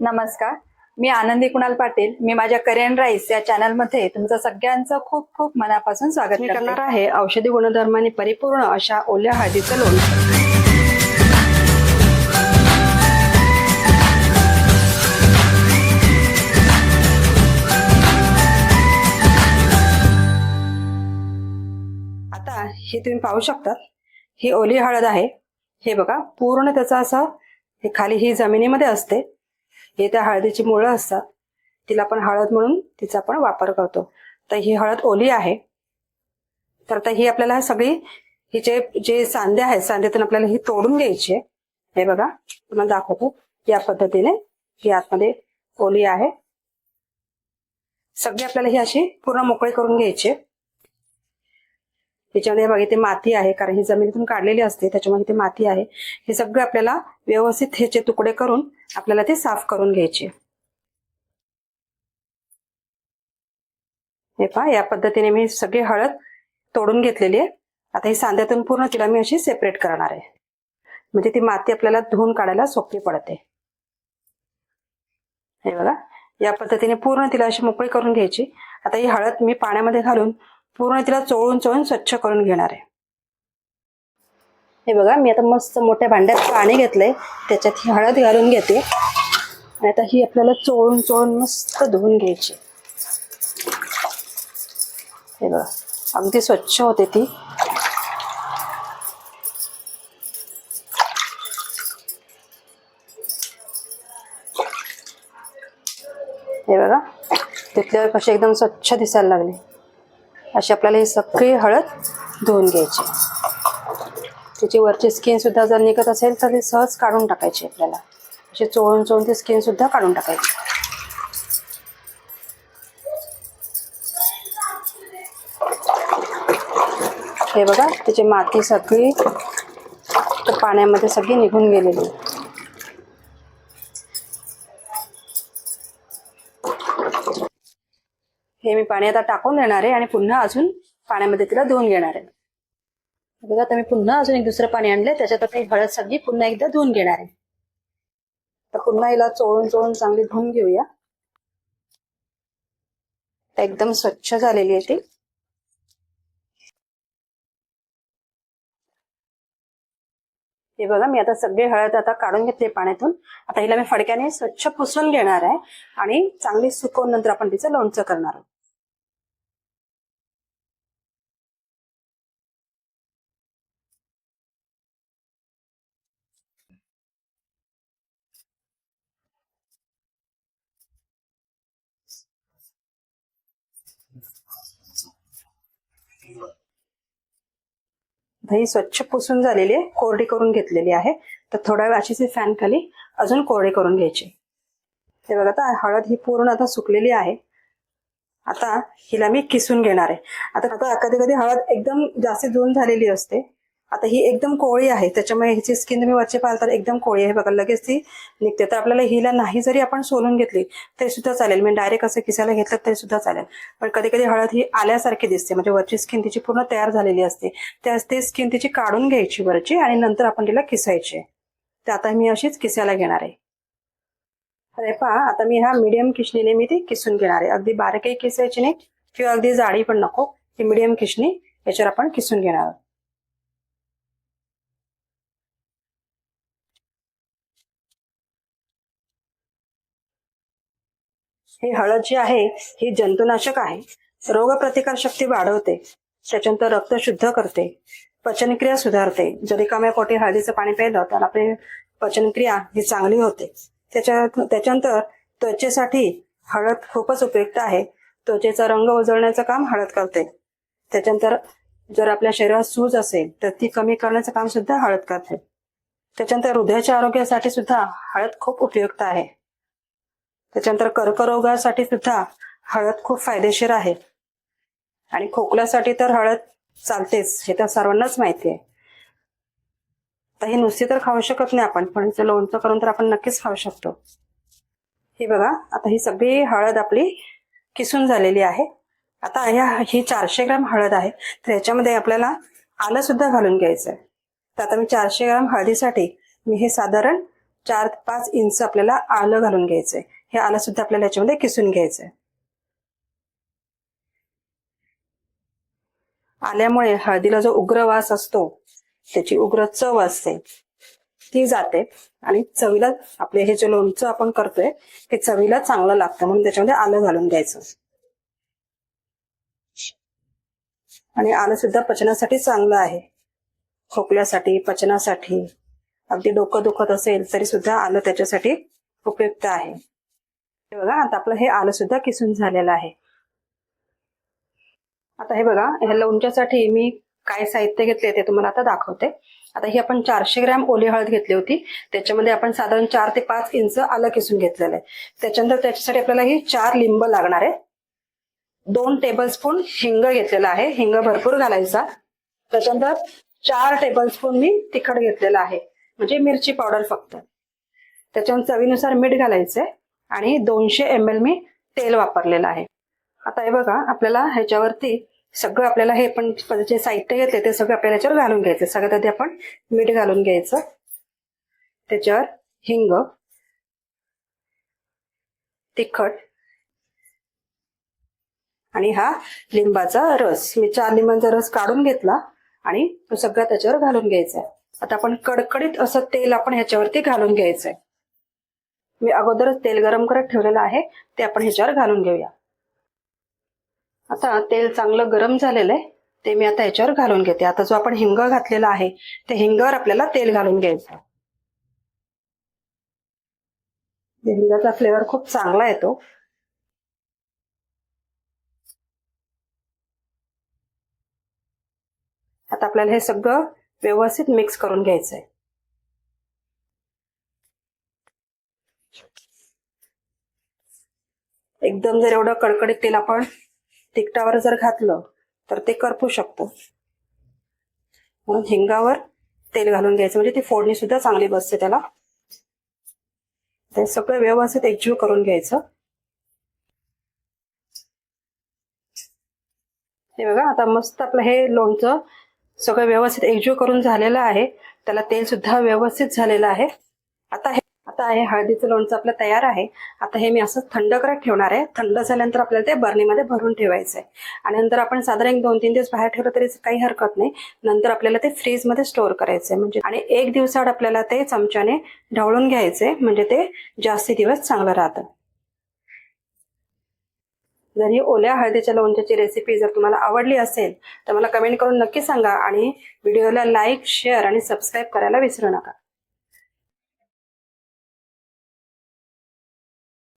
नमस्कार. मी आनंदी कुणाल पाटील. मी माझ्या करियन राईस या चॅनलमध्ये तुमचं सगळ्यांचं खूप खूप मनापासून स्वागत करणार आहे औषधी गुणधर्माने परिपूर्ण अशा ओल्या हळदीचं लोणचं. आता हे तुम्ही पाहू शकता. ही ओली हळद आहे. हे बघा पूर्ण त्याचा असं हे खाली ही जमिनीमध्ये असते. हे त्या हळदीची मुळं असतात तिला आपण हळद म्हणून तिचा आपण वापर करतो. तर ही हळद ओली आहे. तर आता ही आपल्याला सगळी हिचे जे सांधे आहेत सांध्यातून आपल्याला ही तोडून घ्यायची आहे. हे बघा तुम्हाला दाखवतो. या पद्धतीने ही आतमध्ये ओली आहे. सगळी आपल्याला ही अशी पूर्ण मोकळी करून घ्यायची आहे. त्याच्यामध्ये बघा इथे माती आहे कारण ही जमिनीतून काढलेली असते त्याच्यामध्ये इथे माती आहे. हे सगळं आपल्याला व्यवस्थित ह्याचे तुकडे करून आपल्याला ते साफ करून घ्यायचे. हे पहा या पद्धतीने मी सगळी हळद तोडून घेतलेली आहे. आता ही सांध्यातून पूर्ण तिला मी अशी सेपरेट करणार आहे. म्हणजे ती माती आपल्याला धुवून काढायला सोपी पडते. हे बघा या पद्धतीने पूर्ण तिला अशी मोकळी करून घ्यायची. आता ही हळद मी पाण्यामध्ये घालून पूर्ण तिला चोळून चोळून स्वच्छ करून घेणार आहे. हे बघा मी आता मस्त मोठ्या भांड्यात पाणी घेतलंय. त्याच्यात ही हळद घालून घेते. आणि आता ही आपल्याला चोळून चोळून मस्त धुवून घ्यायची. हे बघा अगदी स्वच्छ होते ती. हे बघा तिथल्यावर कशी एकदम स्वच्छ दिसायला लागली. अशी आपल्याला ही सगळी हळद धुवून घ्यायची. त्याची वरची स्किन सुद्धा जर निघत असेल तर ती सहज काढून टाकायची आपल्याला. अशी चोळून चोळून ती स्किन सुद्धा काढून टाकायची. हे बघा त्याची माती सगळी पाण्यामध्ये सगळी निघून गेलेली. हे मी पाणी आता टाकून देणार आहे आणि पुन्हा अजून पाण्यामध्ये तिला धुवून घेणार आहे. बघा आता मी पुन्हा अजून एक दुसरं पाणी आणलंय. त्याच्यात आता हळद सगळी पुन्हा एकदा धुवून घेणार आहे. तर पुन्हा हिला चोळून चोळून चांगली धुवून घेऊया. एकदम स्वच्छ झालेली आहे ती. हे बघा मी आता सगळी हळद आता काढून घेतली पाण्यातून. आता हिला मी फडक्याने स्वच्छ पुसून घेणार आहे आणि चांगली सुकवून नंतर आपण तिचं लोणचं करणार आहोत. दही स्वच्छ पुसून झालेली आहे कोरडी करून घेतलेली आहे. तर थोड्या वेळ अशीच फॅन खाली अजून कोरडी करून घ्यायची. हे बघा आता हळद ही पूर्ण आता सुकलेली आहे. आता हिला मी किसून घेणार आहे. आता आता कधी कधी हळद एकदम जास्त जून झालेली असते. आता ही एकदम कोळी आहे. त्याच्यामुळे ह्याची स्किन तुम्ही वरचे पाहाल तर एकदम कोळी आहे. बघा लगेच ती निघते. तर आपल्याला हिला नाही जरी आपण सोलून घेतली तरी सुद्धा चालेल. मी डायरेक्ट असं किसायला घेतलं तरी सुद्धा चालेल. पण कधी कधी हळद ही आल्यासारखी दिसते. म्हणजे वरची स्किन तिची पूर्ण तयार झालेली असते. त्यास ते स्किन तिची काढून घ्यायची वरची आणि नंतर आपण तिला किसायची तर आता मी अशीच किसायला घेणार आहे. अरे पहा आता मी हा मीडियम किशनीने मी ती किसून घेणार आहे. अगदी बारीकही किसायची नाही किंवा अगदी जाडी पण नको. ती मीडियम किशनी याच्यावर आपण किसून घेणार आहोत. ही हळद जी आहे ही जंतुनाशक आहे. रोगप्रतिकार शक्ती वाढवते. त्याच्यानंतर रक्त शुद्ध करते. पचनक्रिया सुधारते. जर रिकाम्या पोटी हळदीचं पाणी प्यायलं तर आपली पचनक्रिया ही चांगली होते. त्याच्या त्याच्यानंतर त्वचेसाठी हळद खूपच उपयुक्त आहे. त्वचेचा रंग उजळण्याचं काम हळद करते. त्याच्यानंतर जर आपल्या शरीरात सूज असेल तर ती कमी करण्याचं काम सुद्धा हळद करते. त्याच्यानंतर हृदयाच्या आरोग्यासाठी सुद्धा हळद खूप उपयुक्त आहे. त्याच्यानंतर कर्करोगासाठी सुद्धा हळद खूप फायदेशीर आहे. आणि खोकल्यासाठी तर हळद चालतेच हे तर सर्वांनाच माहिती आहे. तर हे नुसती तर खाऊ शकत नाही आपण पण हिचं लोणचं करून तर आपण नक्कीच खाऊ शकतो. हे बघा आता ही सगळी हळद आपली किसून झालेली आहे. आता ह्या ही चारशे ग्राम हळद आहे तर याच्यामध्ये आपल्याला आलं सुद्धा घालून घ्यायचं आहे तर आता मी चारशे ग्राम हळदीसाठी मी हे साधारण चार पाच इंच आपल्याला आलं घालून घ्यायचंय. हे आलं सुद्धा आपल्याला याच्यामध्ये किसून घ्यायचंय. आल्यामुळे हळदीला जो उग्र वास असतो त्याची उग्र चव असते. ती जाते आणि चवीला आपले हे जे लोणचं आपण करतोय ते चवीला चांगलं लागतं म्हणून त्याच्यामध्ये आलं घालून द्यायचं आणि आलं सुद्धा पचनासाठी चांगलं आहे. खोकल्यासाठी पचनासाठी. अगदी डोकं दुखत असेल तरी सुद्धा आलं त्याच्यासाठी उपयुक्त आहे. हे बघा आता आपलं हे आलं सुद्धा किसून झालेलं आहे. आता हे बघा ह्या लोणच्यासाठी मी काय साहित्य घेतले ते तुम्हाला आता दाखवते. आता ही आपण चारशे ग्रॅम ओली हळद घेतली होती. त्याच्यामध्ये आपण साधारण चार ते पाच इंच आलं किसून घेतलेलं आहे. त्याच्यानंतर त्याच्यासाठी आपल्याला ही चार लिंब लागणार आहे. दोन टेबलस्पून हिंग घेतलेला आहे. हिंग भरपूर घालायचा. त्याच्यानंतर चार टेबलस्पून मी तिखट घेतलेलं आहे. म्हणजे मिरची पावडर फक्त. त्याच्यावर चवीनुसार मीठ घालायचंय आणि दोनशे एम एल मी तेल वापरलेलं आहे. आता हे बघा आपल्याला ह्याच्यावरती सगळं आपल्याला हे पण जे साहित्य घेतले ते सगळं आपल्याला ह्याच्यावर घालून घ्यायचं सगळ्यात आधी आपण मीठ घालून घ्यायचं. त्याच्यावर हिंग तिखट आणि हा लिंबाचा रस. मी चार लिंबांचा रस काढून घेतला आणि तो सगळा त्याच्यावर घालून घ्यायचा आता आपण कडकडीत असं तेल आपण ह्याच्यावरती घालून घ्यायचंय. मी अगोदरच तेल गरम करत ठेवलेलं आहे ते आपण ह्याच्यावर घालून घेऊया. आता तेल चांगलं गरम झालेलं आहे ते मी आता ह्याच्यावर घालून घेते. आता जो आपण हिंग घातलेला आहे त्या हिंगावर आपल्याला तेल घालून घ्यायचं हिंगाचा फ्लेवर खूप चांगला येतो. आता आपल्याला हे सगळं व्यवस्थित मिक्स करून घ्यायचं आहे एकदम जर एवढं कडकडीत तेल आपण तिकटावर जर घातलं तर ते करपू शकतो. म्हणून हिंगावर तेल घालून घ्यायचं. म्हणजे ती फोडणी सुद्धा चांगली बसते त्याला. ते सगळं व्यवस्थित एकजीव करून घ्यायचं. हे बघा आता मस्त आपलं हे लोणचं सगळं व्यवस्थित एकजीव करून झालेलं आहे. त्याला तेल सुद्धा व्यवस्थित झालेलं आहे. आता हे आता हे हळदीचं लोणचं आपलं तयार आहे. आता हे मी असं थंड करत ठेवणार आहे. थंड झाल्यानंतर आपल्याला ते बर्नीमध्ये भरून ठेवायचं आहे आणि नंतर आपण साधारण एक दोन तीन दिवस बाहेर ठेवलं तरी काही हरकत नाही. नंतर आपल्याला ते फ्रीजमध्ये स्टोअर करायचं आहे म्हणजे आणि एक दिवसाआड आपल्याला ते चमच्याने ढवळून घ्यायचे म्हणजे ते जास्ती दिवस चांगलं राहतं. जर ही ओल्या हळदीच्या लोणच्याची रेसिपी जर तुम्हाला आवडली असेल तर मला कमेंट करून नक्की सांगा आणि व्हिडिओला लाईक शेअर आणि सबस्क्राईब करायला विसरू नका.